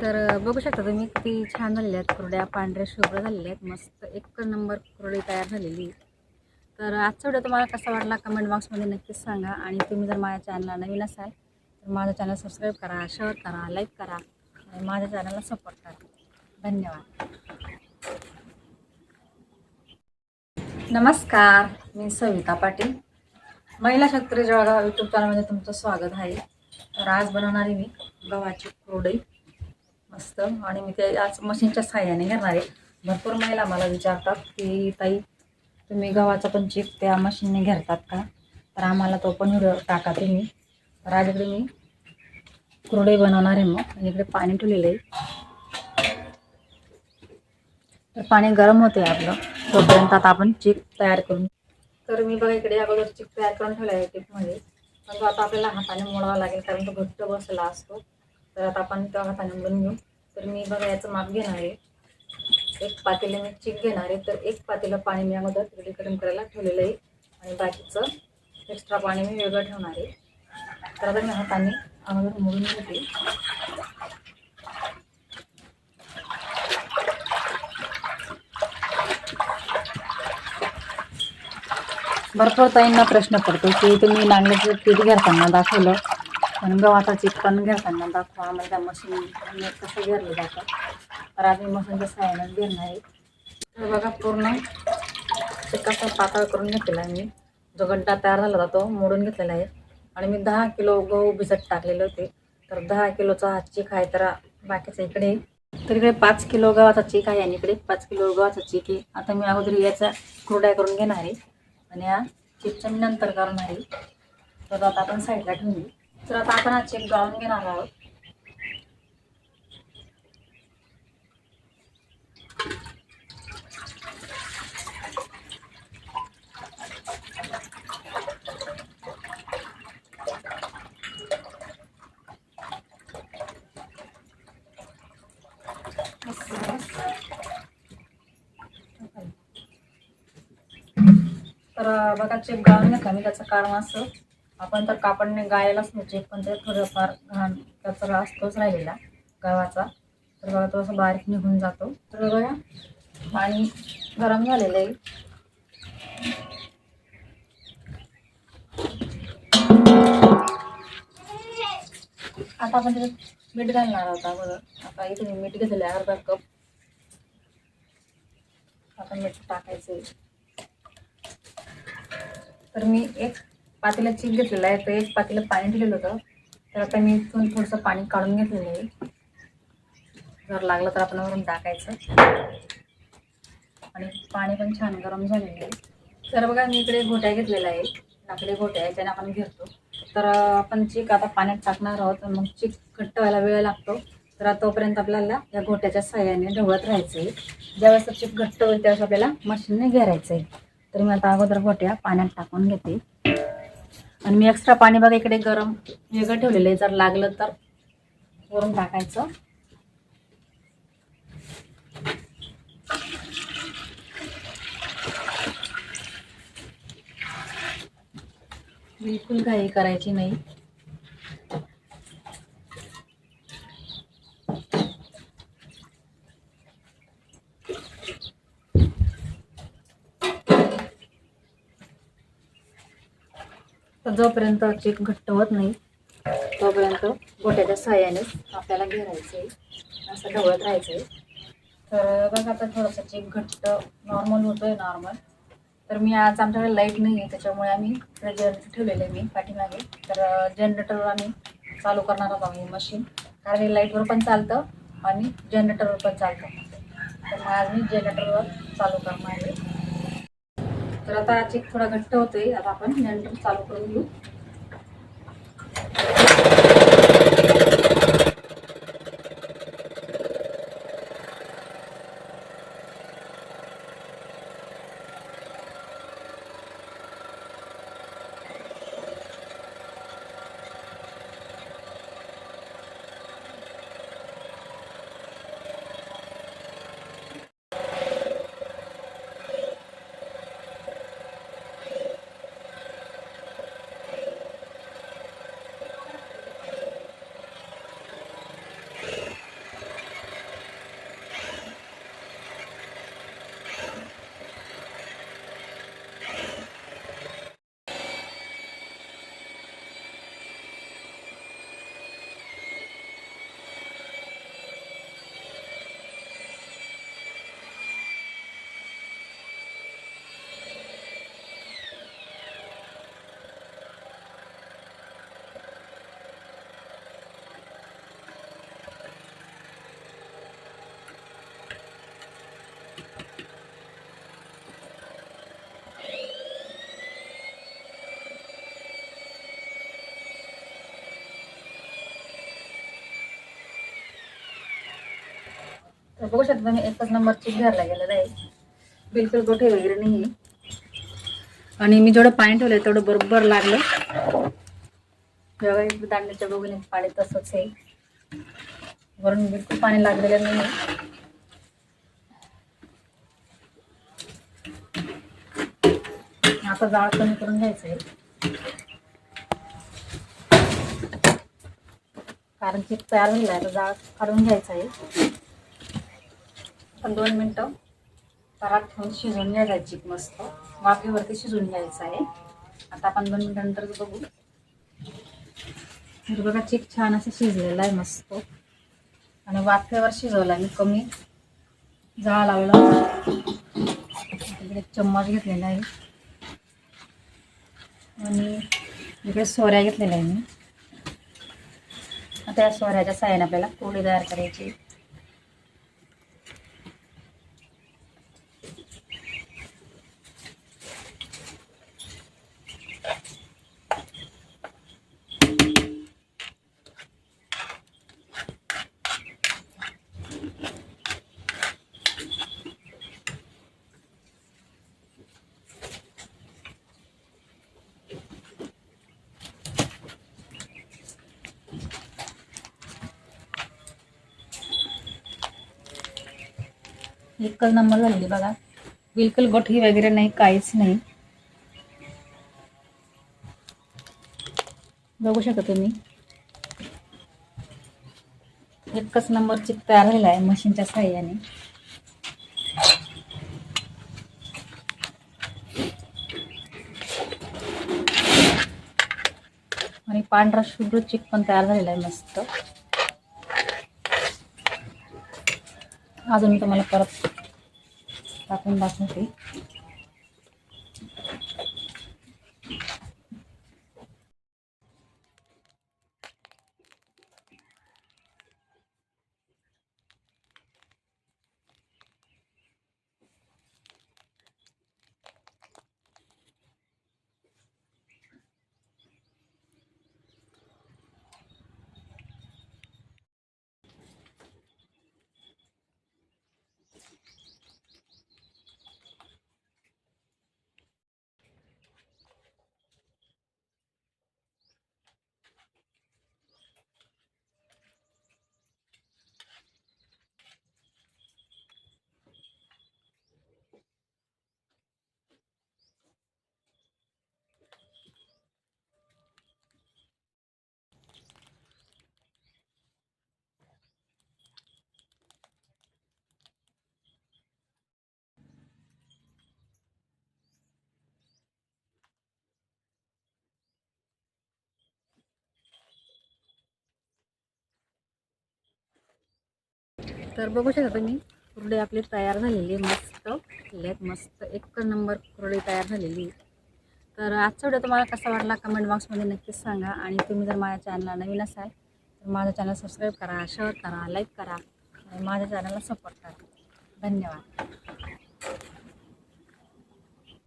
तर बघू शकता तुम्ही किती छान झालेल्या आहेत कुरड्या पांढऱ्या शुभ्र झालेल्या आहेत. मस्त एक नंबर कुरडी तयार झालेली. तर आजचा व्हिडिओ तुम्हाला कसा वाटला कमेंट बॉक्समध्ये नक्कीच सांगा आणि तुम्ही जर माझ्या चॅनलला नवीन असाल तर माझं चॅनल सबस्क्राईब करा शेअर करा लाईक करा आणि माझ्या चॅनलला सपोर्ट करा. धन्यवाद. नमस्कार मी सविता पाटील. महिला शेतकरी जळगाव यूट्यूब चॅनलमध्ये तुमचं स्वागत आहे. तर आज बनवणारी मी गव्हाची कुरडई असतं. आणि मी ते आज मशीनच्या साह्याने घेणार आहे. भरपूर महिला मला विचारतात की ताई तुम्ही गव्हाचा पण चिप त्या मशीनने घेतात का? तर आम्हाला तो पण व्हिडिओ टाका तुम्ही. तर आज इकडे मी कुरडे बनवणार आहे मग. आणि इकडे पाणी ठेवलेलं आहे. तर पाणी गरम होते आपलं. तोपर्यंत आता आपण चिक तयार करून तर मी बघा इकडे अगोदर चिक तयार करून ठेवला आहे टिपमध्ये पण तो आता आपल्याला हाताने मोडावा लागेल कारण तो घट्ट बसला असतो. तर आता आपण त्या हाताने मोडून घेऊ. तर मी बघा याचं माप घेणार आहे. एक पातेला मी चिक घेणार आहे. तर एक पातेला पाणी मी अगोदर रेडी गरम करायला ठेवलेलं आहे. आणि बाकीचं एक्स्ट्रा पाणी मी वेगळं ठेवणार आहे. तर आता मी हाताने अगोदर मोडून घेते. भरपूर ताईंना प्रश्न पडतो की तुम्ही नांगल्याचं पीठ घेताना दाखवलं. पण गव्हाचा चीक पण घेताना दाखवा. आम्हाला त्या मशीन कसं घेरलं जातं. तर आज मशीनच्या साह्यानं घेणार आहे. तर बघा पूर्ण चिक पातळ करून घेतलेला आहे मी. जो गड्डा तयार झाला होता तो मोडून घेतलेला आहे. आणि मी दहा किलो गहू भिजत टाकलेले होते. तर दहा किलोचा हा चीक आहे तर बाकीचा इकडे. तर इकडे पाच किलो गव्हाचा चीक आहे आणि इकडे पाच किलो गव्हाचा चीक आहे. आता मी अगोदर याचा कुरड्या करून घेणार आहे. आणि हा चिकच्या नंतर करणार आहे. तर आता आपण साईडला ठेवून देऊ तर आता आपण हा चेक गाळून घेणार आहोत. तर बघा चेक गाळून घेतला मी त्याचं कारण असं. आपण तर कापडने गायलाच म्हणजे पण ते थोडंफार घाण कचरा असतोच राहिलेला गव्हाचा. तर बघा तो असं बारीक निघून जातो. तर बघा पाणी गरम झालेलं आहे. आता आपण त्याच्यात मीठ घालणार आहोत बघा आता इथे मी मीठ घेतलेलं आहे अर्धा कप. आता मीठ टाकायचं आहे. तर मी एक पातेला चीक घेतलेला आहे. तर एक पातीला पाणी दिलेलं होतं. तर आता मी इथून थोडंसं पाणी काढून घेतलेलं आहे. जर लागलं तर आपण वरून टाकायचं. आणि पाणी पण छान गरम झालेलं आहे. तर बघा मी इकडे घोट्या घेतलेला आहे लाकडी घोट्या याच्याने आपण घेतो. तर आपण चीक आता पाण्यात टाकणार आहोत. मग चीक घट्ट व्हायला वेळ लागतो. तर तोपर्यंत आपल्याला या घोट्याच्या सहाय्याने ढवळत राहायचं आहे. ज्यावेळेस चीक घट्ट होईल त्यावेळेस आपल्याला मशीनने घेरायचं आहे. तर मी आता अगोदर गोट्या पाण्यात टाकून घेते. आणि मी एक्स्ट्रा पाणी बघा इकडे गरम वेगळं ठेवलेलं आहे. जर लागलं तर वरून टाकायचं. बिलकुल घाई करायची नाही. जोपर्यंत चीक घट्ट होत नाही तोपर्यंत गोट्याच्या सहाय्यानेच आपल्याला घेरायचं आहे असं ढवळत राहायचं आहे तर बघा आता थोडंसं चीक घट्ट नॉर्मल होतो आहे नॉर्मल तर मी आज आमच्याकडे लाइट नाही आहे त्याच्यामुळे आम्ही जनरेटर ठेवलेलं आहे मी पाठीमागे. तर जनरेटरवर आम्ही चालू करणार आहोत आम्ही मशीन कारण हे लाईटवर पण चालतं आणि जनरेटरवर पण चालतं. तर मग आज मी जनरेटरवर चालू करणार आहे. तर आता चेक थोडा घट्ट होतोय. आता आपण जनरेटर चालू करून घेऊ. तर बघू शकता तुम्ही एकच नंबर चीक घ्यायला गेलेला आहे. बिलकुल गोठे वगैरे नाही आणि मी जेवढं पाणी ठेवलंय तेवढं बरोबर लागलं. जेव्हा दांडीच्या बघून पाणी तसंच आहे. वरून बिलकुल पाणी लागलेलं नाही आता जाळ कमी करून घ्यायचं आहे. कारण की तयार झालेला आहे तर जाळ काढून घ्यायचं आहे. पण दोन मिनटं परात ठेवून शिजवून घ्यायला चिक मस्त. वाफेवरती शिजवून घ्यायचं आहे. आता आपण दोन मिनटानंतर बघू. तर बघा चिक छान असं शिजलेलं आहे मस्त. आणि वाफेवर शिजवला मी कमी जाळ लावला. तिकडे चम्मच घेतलेला आहे. आणि इकडे सोऱ्या घेतलेल्या आहे मी. आता या सोऱ्याच्या साह्याने आपल्याला पोळी तयार करायची. एकच नंबर झालेली बघा. बिलकुल गोठी वगैरे नाही काहीच नाही. बघू शकता तुम्ही. एकच नंबर चिक तयार झालेला आहे मशीनच्या साह्याने. आणि पांढरा शुभ्र चिक पण तयार झालेला आहे मस्त. अजून मी तुम्हाला परत टाकून दाखवते. तर बघू शकता तुम्ही कुरडे आपली तयार झालेली आहे मस्त आहेत मस्त एक नंबर कुरडी तयार झालेली आहे. तर आजचा व्हिडिओ तुम्हाला कसा वाटला कमेंट बॉक्समध्ये नक्कीच सांगा आणि तुम्ही जर माझ्या चॅनलला नवीन असाल तर माझं चॅनल सबस्क्राईब करा शेअर करा लाईक करा आणि माझ्या चॅनलला सपोर्ट करा धन्यवाद